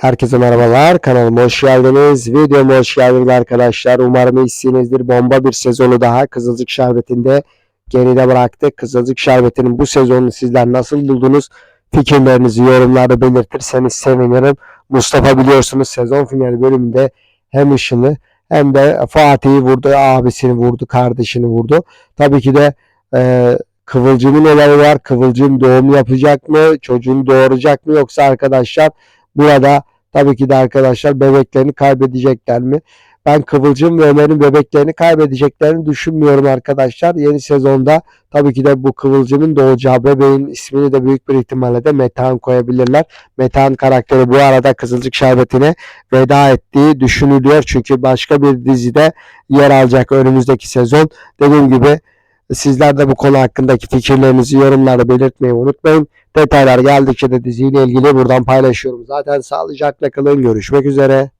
Herkese merhabalar. Kanalıma hoş geldiniz. Videoma hoş geldiniz arkadaşlar. Umarım iyisinizdir. Bomba bir sezonu daha Kızılcık Şerbeti'nde geride bıraktık. Kızılcık Şerbeti'nin bu sezonunu sizler nasıl buldunuz? Fikirlerinizi yorumlarda belirtirseniz sevinirim. Mustafa biliyorsunuz sezon finali bölümünde hem Işın'ı hem de Fatih'i vurdu, abisini vurdu, kardeşini vurdu. Tabii ki de e, Kıvılcım'ın olayı var. Kıvılcım doğum yapacak mı? Çocuğunu doğuracak mı? Yoksa arkadaşlar burada tabii ki de arkadaşlar bebeklerini kaybedecekler mi? Ben Kıvılcım ve Ömer'in bebeklerini kaybedeceklerini düşünmüyorum arkadaşlar. Yeni sezonda tabii ki de bu Kıvılcım'ın doğacağı bebeğin ismini de büyük bir ihtimalle de Metehan koyabilirler. Metehan karakteri bu arada Kızılcık Şerbeti'ne veda ettiği düşünülüyor. Çünkü başka bir dizide yer alacak önümüzdeki sezon. Dediğim gibi sizler de bu konu hakkındaki fikirlerinizi yorumlarda belirtmeyi unutmayın. Detaylar geldikçe de diziyle ilgili buradan paylaşıyorum. Zaten sağlıcakla kalın. Görüşmek üzere.